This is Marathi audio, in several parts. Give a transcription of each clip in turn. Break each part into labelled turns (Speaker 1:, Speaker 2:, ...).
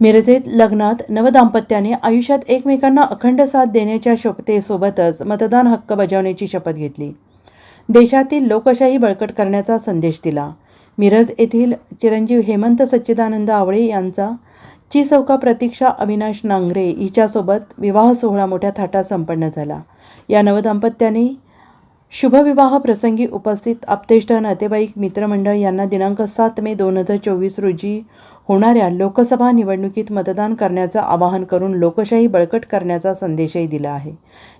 Speaker 1: मिरजेत लग्नात नवदाम्पत्याने आयुष्यात एकमेकांना अखंड साथ देण्याच्या शपथेसोबतच मतदान हक्क बजावण्याची शपथ घेतली. देशातील लोकशाही बळकट करण्याचा संदेश दिला. मिरज येथील चिरंजीव हेमंत सच्चिदानंद आवळे यांचा ची चौका प्रतीक्षा अविनाश नांगरे हिच्यासोबत विवाह सोहळा मोठ्या थाटात संपन्न झाला. या नवदाम्पत्याने शुभविवाह प्रसंगी उपस्थित आप्तेष्ट नातेवाईक मित्रमंडळ यांना दिनांक सात मे दोन हजार चोवीस रोजी होणाऱ्या लोकसभा निवडणुकीत मतदान करण्याचं आवाहन करून लोकशाही बळकट करण्याचा संदेशही दिला आहे.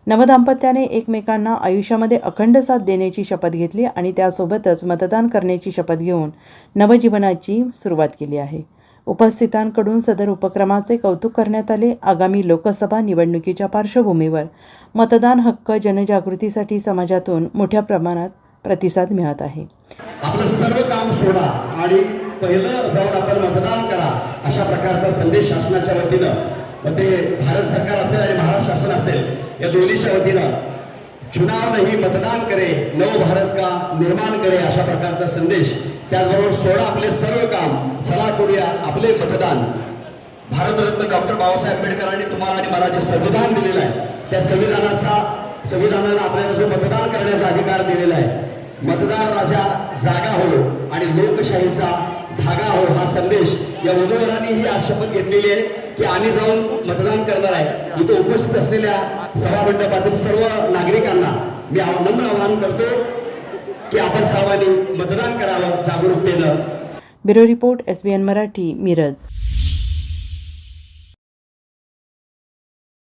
Speaker 1: नवदाम्पत्याने एकमेकांना आयुष्यामध्ये अखंड साथ देण्याची शपथ घेतली आणि त्यासोबतच मतदान करण्याची शपथ घेऊन नवजीवनाची सुरुवात केली आहे. उपस्थितांकडून सदर उपक्रमाचे कौतुक करण्यात आले. आगामी लोकसभा निवडणुकीच्या पार्श्वभूमीवर मतदान हक्क जनजागृतीसाठी समाजातून मोठ्या प्रमाणात प्रतिसाद मिळत आहे.
Speaker 2: आपलं सर्व काम सोडा आणि पहिलं जाऊन आपण मतदान करा अशा प्रकारचा संदेश शासनाच्या वतीनं. मग ते भारत सरकार असेल आणि महाराष्ट्र शासन असेल या दोन्हीच्या वतीनं. चुनाव नाही मतदान करे नव भारत का निर्माण करे अशा प्रकारचा संदेश. त्याचबरोबर सोडा आपले सर्व काम चला करूया आपले मतदान. भारतरत्न डॉक्टर बाबासाहेब आंबेडकरांनी तुम्हाला आणि मला जे संविधान दिलेलं आहे त्या संविधानाचा संविधानानं आपल्याला जो मतदान करण्याचा अधिकार दिलेला आहे मतदार राजा जागा हो आणि लोकशाहीचा धागा हो हा संदेश. या उमेदवारांनी ही आज शपथ घेतलेली आहे की आम्ही जाऊन मतदान करणार आहे. इथे उपस्थित असलेल्या सभामंडपातील सर्व नागरिकांना मी नम्र आवाहन करतो की आपण सर्वांनी मतदान करावं जागरूकतेनं.
Speaker 1: Bureau report S B N Marathi Miraj.